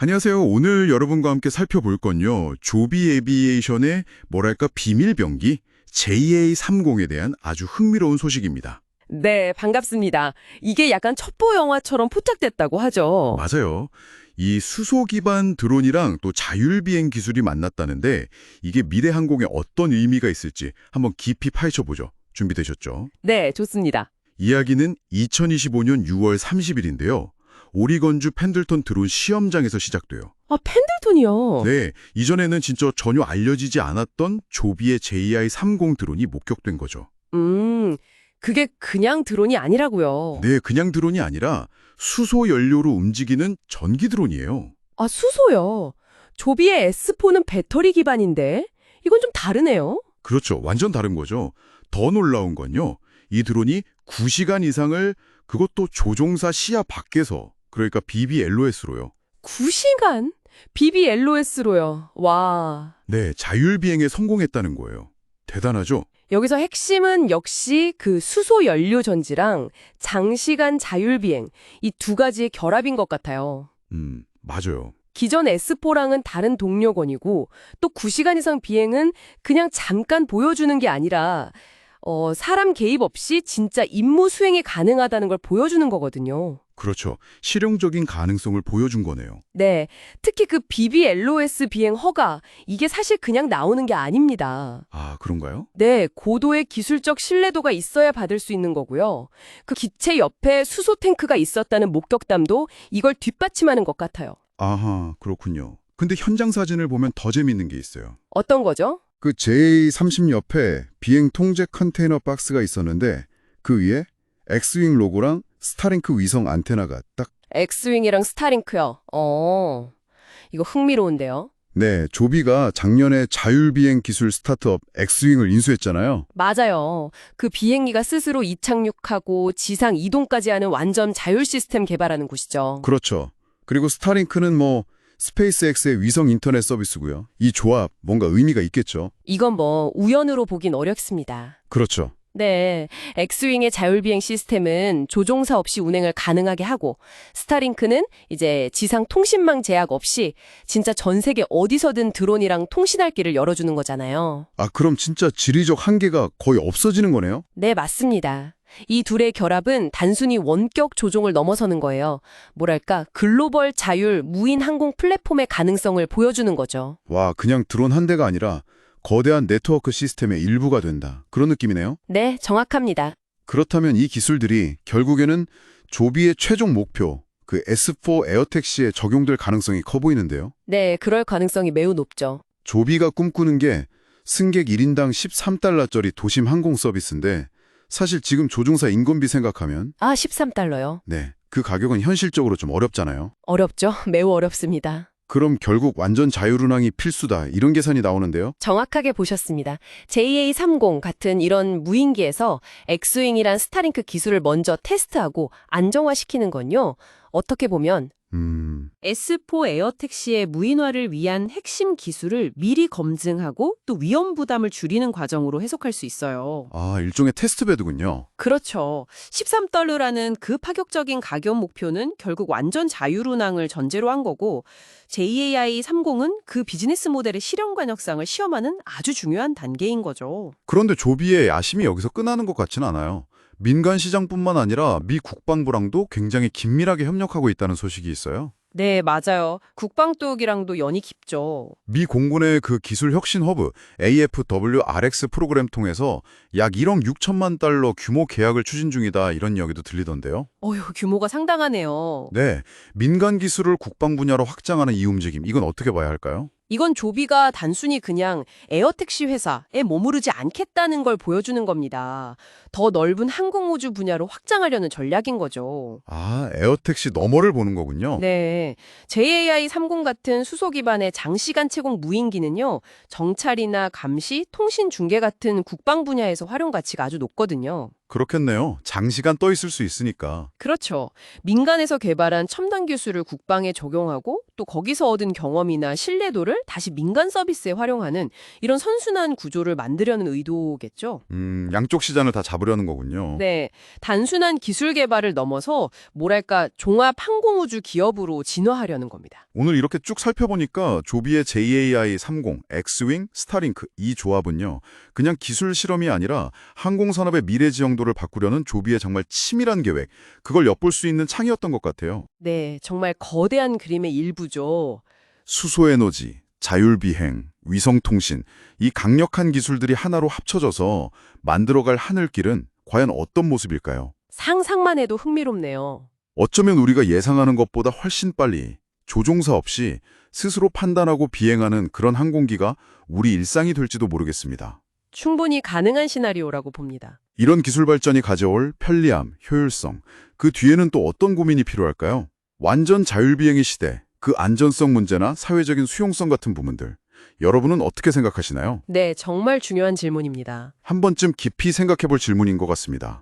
안녕하세요. 오늘 여러분과 함께 살펴볼 건요. 조비 에비에이션의 뭐랄까 비밀 병기 JA30에 대한 아주 흥미로운 소식입니다. 네, 반갑습니다. 이게 약간 첩보 영화처럼 포착됐다고 하죠. 맞아요. 이 수소 기반 드론이랑 또 자율 비행 기술이 만났다는데 이게 미래 항공에 어떤 의미가 있을지 한번 깊이 파헤쳐 보죠. 준비되셨죠? 네, 좋습니다. 이야기는 2025년 6월 30일인데요. 오리건주 펜들턴 드론 시험장에서 시작돼요. 아, 펜들톤이요. 네, 이전에는 진짜 전혀 알려지지 않았던 조비의 JI-30 드론이 목격된 거죠. 음, 그게 그냥 드론이 아니라고요. 네, 그냥 드론이 아니라 수소 연료로 움직이는 전기 드론이에요. 아, 수소요. 조비의 S4는 배터리 기반인데 이건 좀 다르네요. 그렇죠. 완전 다른 거죠. 더 놀라운 건요. 이 드론이 9시간 이상을 그것도 조종사 시야 밖에서 그러니까 BBLOS로요. 9시간? BBLOS로요. 와. 네, 자율 비행에 성공했다는 거예요. 대단하죠? 여기서 핵심은 역시 그 수소 연료 전지랑 장시간 자율 비행 이 두 가지의 결합인 것 같아요. 음, 맞아요. 기존 S4랑은 다른 동력원이고 또 9시간 이상 비행은 그냥 잠깐 보여주는 게 아니라 어, 사람 개입 없이 진짜 임무 수행이 가능하다는 걸 보여주는 거거든요. 그렇죠. 실용적인 가능성을 보여준 거네요. 네, 특히 그 BBLOS 비행 허가 이게 사실 그냥 나오는 게 아닙니다. 아, 그런가요? 네, 고도의 기술적 신뢰도가 있어야 받을 수 있는 거고요. 그 기체 옆에 수소 탱크가 있었다는 목격담도 이걸 뒷받침하는 것 같아요. 아하, 그렇군요. 근데 현장 사진을 보면 더 재밌는 게 있어요. 어떤 거죠? 그 JA30 옆에 비행 통제 컨테이너 박스가 있었는데 그 위에 엑스윙 로고랑 스타링크 위성 안테나가 딱 엑스윙이랑 스타링크요. 어, 이거 흥미로운데요. 네, 조비가 작년에 자율비행 기술 스타트업 엑스윙을 인수했잖아요. 맞아요. 그 비행기가 스스로 이착륙하고 지상 이동까지 하는 완전 자율 시스템 개발하는 곳이죠. 그렇죠. 그리고 스타링크는 뭐 스페이스X의 위성 인터넷 서비스고요. 이 조합 뭔가 의미가 있겠죠. 이건 뭐 우연으로 보긴 어렵습니다. 그렇죠. 네, 엑스윙의 자율비행 시스템은 조종사 없이 운행을 가능하게 하고 스타링크는 이제 지상 통신망 제약 없이 진짜 전 세계 어디서든 드론이랑 통신할 길을 열어주는 거잖아요. 아, 그럼 진짜 지리적 한계가 거의 없어지는 거네요? 네, 맞습니다. 이 둘의 결합은 단순히 원격 조종을 넘어서는 거예요. 뭐랄까, 글로벌 자율 무인 항공 플랫폼의 가능성을 보여주는 거죠. 와, 그냥 드론 한 대가 아니라 거대한 네트워크 시스템의 일부가 된다. 그런 느낌이네요. 네, 정확합니다. 그렇다면 이 기술들이 결국에는 조비의 최종 목표, 그 S4 에어택시에 적용될 가능성이 커 보이는데요. 네, 그럴 가능성이 매우 높죠. 조비가 꿈꾸는 게 승객 1인당 13달러짜리 도심 항공 서비스인데 사실 지금 조종사 인건비 생각하면 아, 13달러요. 네, 그 가격은 현실적으로 좀 어렵잖아요. 어렵죠? 매우 어렵습니다. 그럼 결국 완전 자율운항이 필수다 이런 계산이 나오는데요. 정확하게 보셨습니다. JA30 같은 이런 무인기에서 엑스윙이란 스타링크 기술을 먼저 테스트하고 안정화시키는 건요. 어떻게 보면 음, S4 에어택시의 무인화를 위한 핵심 기술을 미리 검증하고 또 위험 부담을 줄이는 과정으로 해석할 수 있어요. 아 일종의 테스트베드군요. 그렇죠. 13달러라는 그 파격적인 가격 목표는 결국 완전 자율운항을 전제로 한 거고 JAI30은 그 비즈니스 모델의 실현 가능성을 시험하는 아주 중요한 단계인 거죠. 그런데 조비의 야심이 여기서 끝나는 것 같진 않아요. 민간 시장뿐만 아니라 미 국방부랑도 굉장히 긴밀하게 협력하고 있다는 소식이 있어요. 네, 맞아요. 국방 쪽이랑도 연이 깊죠. 미 공군의 그 기술 혁신 허브 AFWRX 프로그램 통해서 약 1억 6천만 달러 규모 계약을 추진 중이다 이런 이야기도 들리던데요. 어휴, 규모가 상당하네요. 네, 민간 기술을 국방 분야로 확장하는 이 움직임 이건 어떻게 봐야 할까요? 이건 조비가 단순히 그냥 에어택시 회사에 머무르지 않겠다는 걸 보여주는 겁니다. 더 넓은 항공우주 분야로 확장하려는 전략인 거죠. 아, 에어택시 너머를 보는 거군요. 네. JAI-30 같은 수소 기반의 장시간 채공 무인기는요, 정찰이나 감시, 통신 중계 같은 국방 분야에서 활용 가치가 아주 높거든요. 그렇겠네요. 장시간 떠 있을 수 있으니까. 그렇죠. 민간에서 개발한 첨단 기술을 국방에 적용하고 또 거기서 얻은 경험이나 신뢰도를 다시 민간 서비스에 활용하는 이런 선순환 구조를 만들려는 의도겠죠. 음, 양쪽 시장을 다 잡으려는 거군요. 네, 단순한 기술 개발을 넘어서 뭐랄까 종합 항공우주 기업으로 진화하려는 겁니다. 오늘 이렇게 쭉 살펴보니까 조비의 JAI-30, 엑스윙, 스타링크 이 조합은요. 그냥 기술 실험이 아니라 항공산업의 미래 지 형도를 바꾸려는 조비의 정말 치밀한 계획, 그걸 엿볼 수 있는 창이었던 것 같아요. 네, 정말 거대한 그림의 일부죠. 수소에너지, 자율비행, 위성통신, 이 강력한 기술들이 하나로 합쳐져서 만들어갈 하늘길은 과연 어떤 모습일까요? 상상만 해도 흥미롭네요. 어쩌면 우리가 예상하는 것보다 훨씬 빨리 조종사 없이 스스로 판단하고 비행하는 그런 항공기가 우리 일상이 될지도 모르겠습니다. 충분히 가능한 시나리오라고 봅니다. 이런 기술 발전이 가져올 편리함, 효율성, 그 뒤에는 또 어떤 고민이 필요할까요? 완전 자율비행의 시대, 그 안전성 문제나 사회적인 수용성 같은 부분들, 여러분은 어떻게 생각하시나요? 네, 정말 중요한 질문입니다. 한 번쯤 깊이 생각해 볼 질문인 것 같습니다.